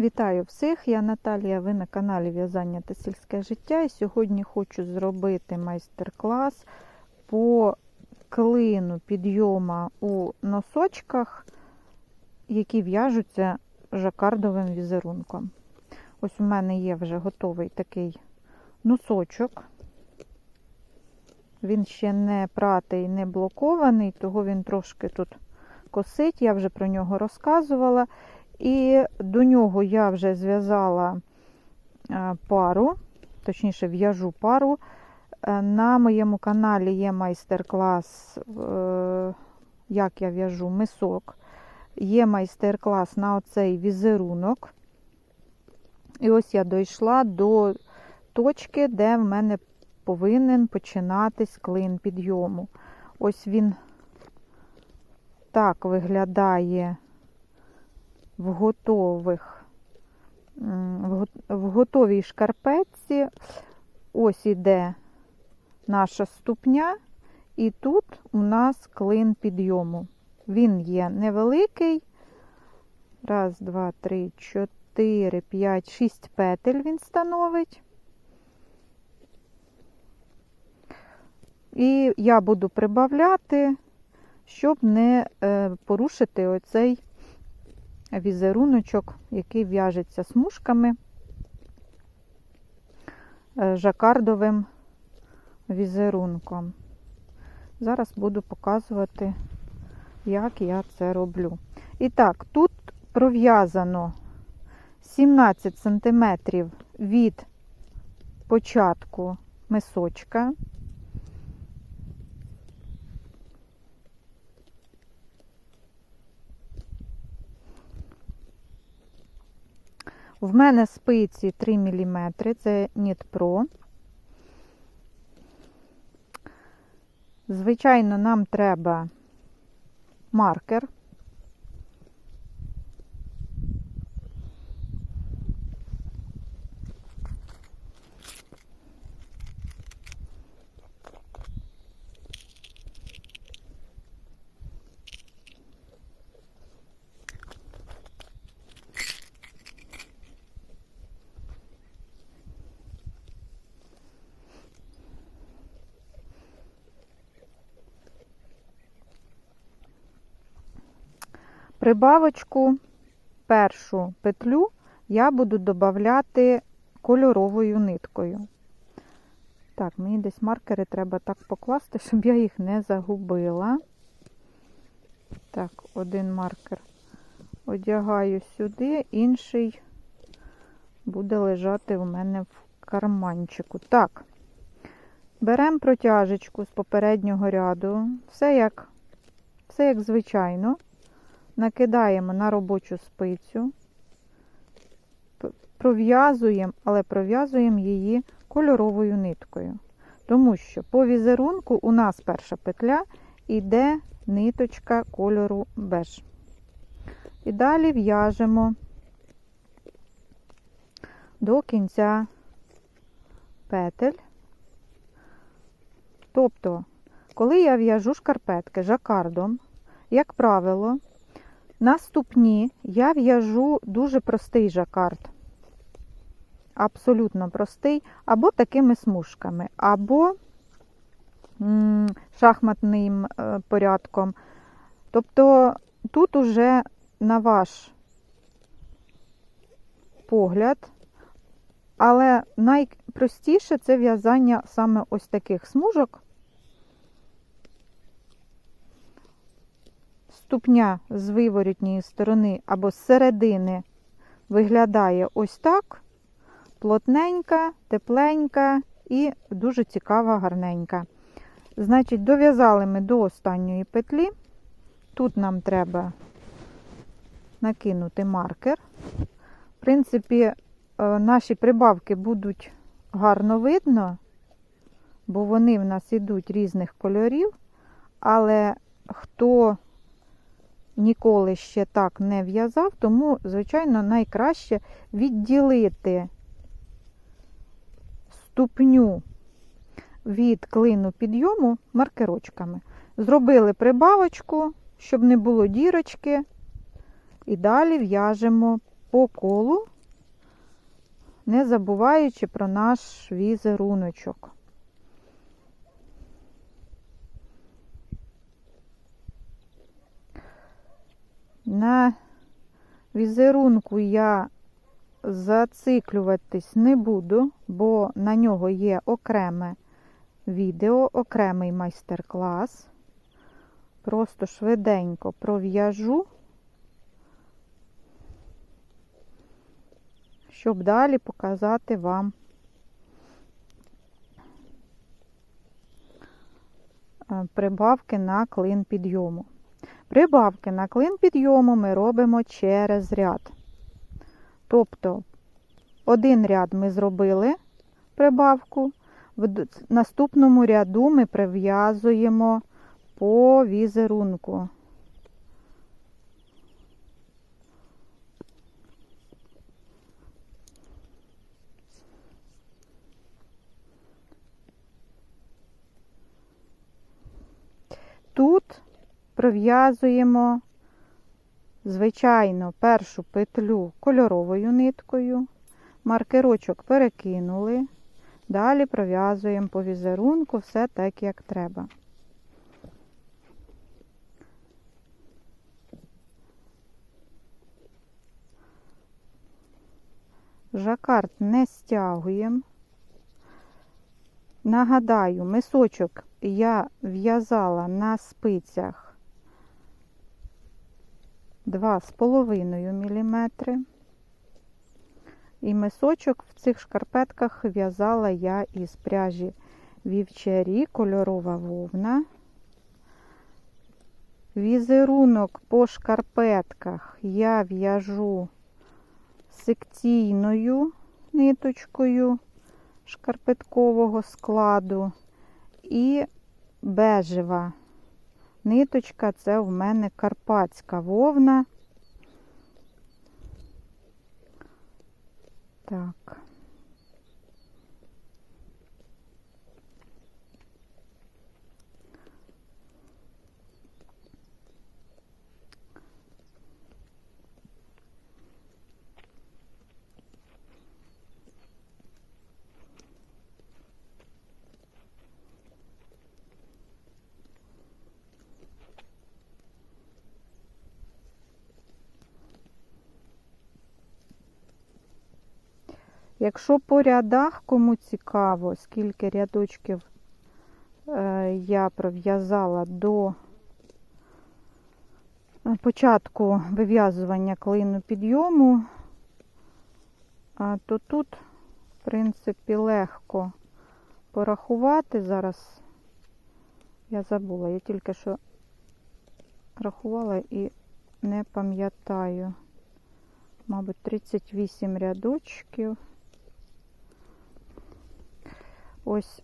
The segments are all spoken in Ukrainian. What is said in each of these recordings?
Вітаю всіх! Я Наталія, ви на каналі В'язання та сільське життя. І сьогодні хочу зробити майстер-клас по клину підйома у носочках, які в'яжуться жакардовим візерунком. Ось у мене є вже готовий такий носочок. Він ще не пратий, не блокований, того він трошки тут косить. Я вже про нього розказувала. І до нього я вже зв'язала е, пару, точніше, в'яжу пару. Е, На моєму каналі є майстер-клас, е, як я в'яжу мисок. Є майстер-клас на оцей візерунок. І ось я дійшла до точки, де в мене повинен починатись клин підйому. Ось він так виглядає в готових, в готовій шкарпетці. Ось іде наша ступня, і тут у нас клин підйому. Він є невеликий. Раз, два, три, чотири, п'ять, шість петель він становить. І я буду прибавляти, щоб не е, порушити оцей візеруночок, який в'яжеться смужками е, жакардовим візерунком. Зараз буду показувати, як я це роблю. І так, тут пров'язано 17 см від початку мисочка. В мене спиці 3 мм, це Knit Pro. Звичайно, нам треба маркер. Прибавочку першу петлю я буду додати кольоровою ниткою. Так, мені десь маркери треба так покласти, щоб я їх не загубила. Так, один маркер одягаю сюди, інший буде лежати у мене в карманчику. Так, беремо протяжечку з попереднього ряду, все як, все як звичайно накидаємо на робочу спицю, пров'язуємо, але пров'язуємо її кольоровою ниткою. Тому що по візерунку у нас перша петля йде ниточка кольору беж. І далі в'яжемо до кінця петель. Тобто, коли я в'яжу шкарпетки жакардом, як правило, на ступні я в'яжу дуже простий жакард. Абсолютно простий, або такими смужками, або шахматним е, порядком. Тобто тут уже на ваш погляд, але найпростіше це в'язання саме ось таких смужок. Ступня з виворітньої сторони або з середини виглядає ось так: плотненька, тепленька і дуже цікава, гарненька. Значить, дов'язали ми до останньої петлі. Тут нам треба накинути маркер. В принципі, е, наші прибавки будуть гарно видно, бо вони в нас ідуть різних кольорів, але хто ніколи ще так не в'язав, тому, звичайно, найкраще відділити ступню від клину підйому маркерочками. Зробили прибавочку, щоб не було дірочки, і далі в'яжемо по колу, не забуваючи про наш візеруночок. На візерунку я зациклюватись не буду, бо на нього є окреме відео, окремий майстер-клас. Просто швиденько пров'яжу, щоб далі показати вам е, прибавки на клин підйому. Прибавки на клин підйому ми робимо через ряд. Тобто, один ряд ми зробили прибавку, в наступному ряду ми прив'язуємо по візерунку. Тут пров'язуємо, звичайно, першу петлю кольоровою ниткою, маркерочок перекинули, далі пров'язуємо по візерунку все так, як треба. Жакард не стягуємо. Нагадаю, мисочок я в'язала на спицях 2,5 мм. І мисочок в цих шкарпетках в'язала я із пряжі вівчарі, кольорова вовна. Візерунок по шкарпетках я в'яжу секційною ниточкою шкарпеткового складу і бежева ниточка це в мене карпатська вовна. Так. Якщо по рядах кому цікаво, скільки рядочків е, я пров'язала до е, початку вив'язування клину підйому, то тут, в принципі, легко порахувати. Зараз я забула, я тільки що рахувала і не пам'ятаю, мабуть, 38 рядочків. Ось,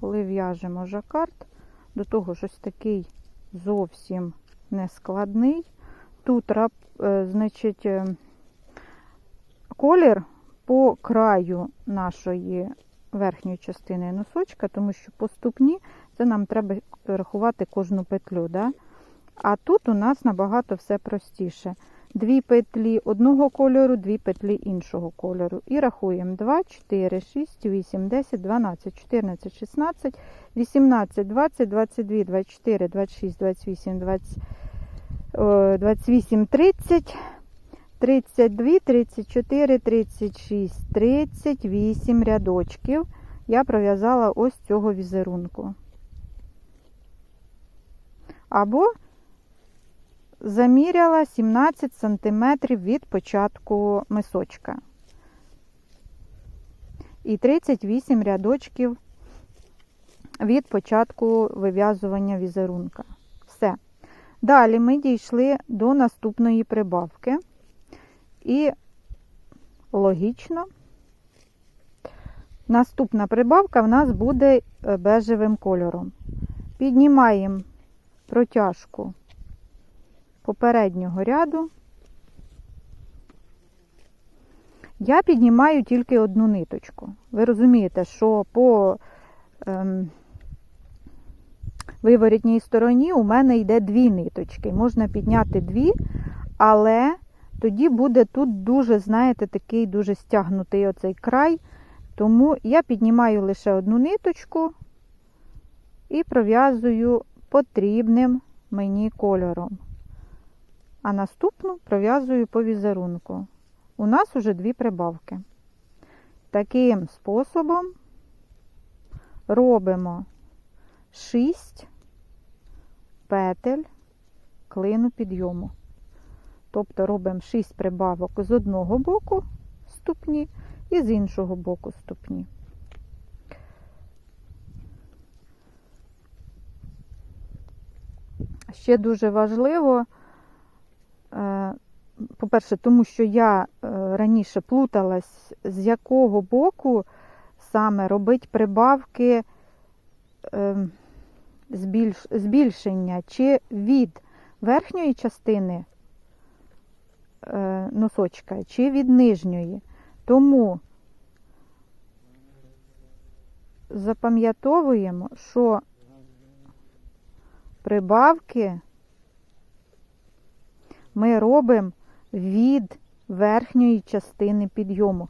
коли в'яжемо жакард, до того ж ось такий зовсім нескладний. Тут, е, значить, е, колір по краю нашої верхньої частини носочка, тому що по ступні це нам треба рахувати кожну петлю. Да? А тут у нас набагато все простіше дві петлі одного кольору, дві петлі іншого кольору. І рахуємо 2, 4, 6, 8, 10, 12, 14, 16, 18, 20, 22, 24, 26, 28, 20, 28, 30, 32, 34, 36, 38 рядочків. Я пров'язала ось цього візерунку. Або заміряла 17 см від початку мисочка. І 38 рядочків від початку вив'язування візерунка. Все. Далі ми дійшли до наступної прибавки. І логічно, наступна прибавка в нас буде е, бежевим кольором. Піднімаємо протяжку попереднього ряду я піднімаю тільки одну ниточку. Ви розумієте, що по ем, виворітній стороні у мене йде дві ниточки. Можна підняти дві, але тоді буде тут дуже, знаєте, такий дуже стягнутий оцей край. Тому я піднімаю лише одну ниточку і пров'язую потрібним мені кольором. А наступну пров'язую по візерунку. У нас уже дві прибавки. Таким способом робимо 6 петель клину підйому. Тобто робимо 6 прибавок з одного боку ступні і з іншого боку ступні. Ще дуже важливо, по-перше, тому що я е, раніше плуталась, з якого боку саме робити прибавки е, збільшення, чи від верхньої частини носочка, чи від нижньої. Тому запам'ятовуємо, що прибавки ми робимо від верхньої частини підйому,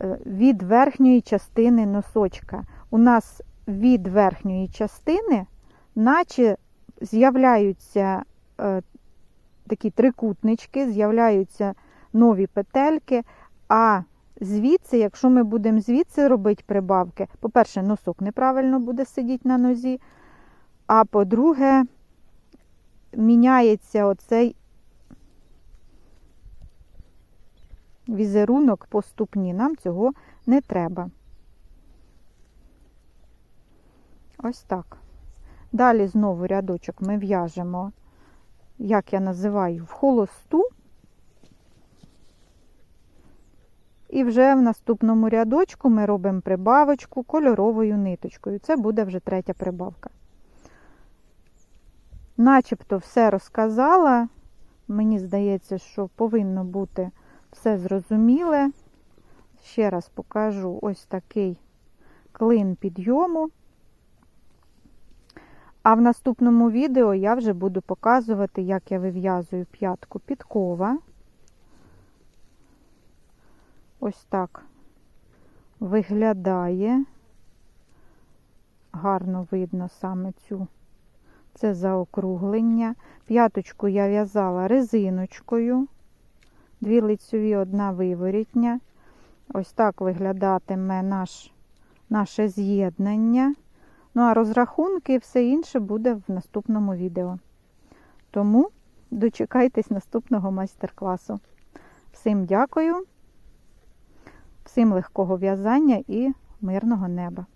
е, від верхньої частини носочка. У нас від верхньої частини, наче з'являються е, такі трикутнички, з'являються нові петельки, а звідси, якщо ми будемо звідси робити прибавки, по-перше, носок неправильно буде сидіти на нозі, а по-друге, міняється оцей візерунок по ступні. Нам цього не треба. Ось так. Далі знову рядочок ми в'яжемо, як я називаю, в холосту. І вже в наступному рядочку ми робимо прибавочку кольоровою ниточкою. Це буде вже третя прибавка. Начебто все розказала. Мені здається, що повинно бути все зрозуміле. Ще раз покажу ось такий клин підйому. А в наступному відео я вже буду показувати, як я вив'язую п'ятку підкова. Ось так виглядає. Гарно видно саме цю, це заокруглення. П'яточку я в'язала резиночкою, дві лицьові, одна виворітня. Ось так виглядатиме наш, наше з'єднання. Ну, а розрахунки і все інше буде в наступному відео. Тому дочекайтесь наступного майстер-класу. Всім дякую! Всім легкого в'язання і мирного неба!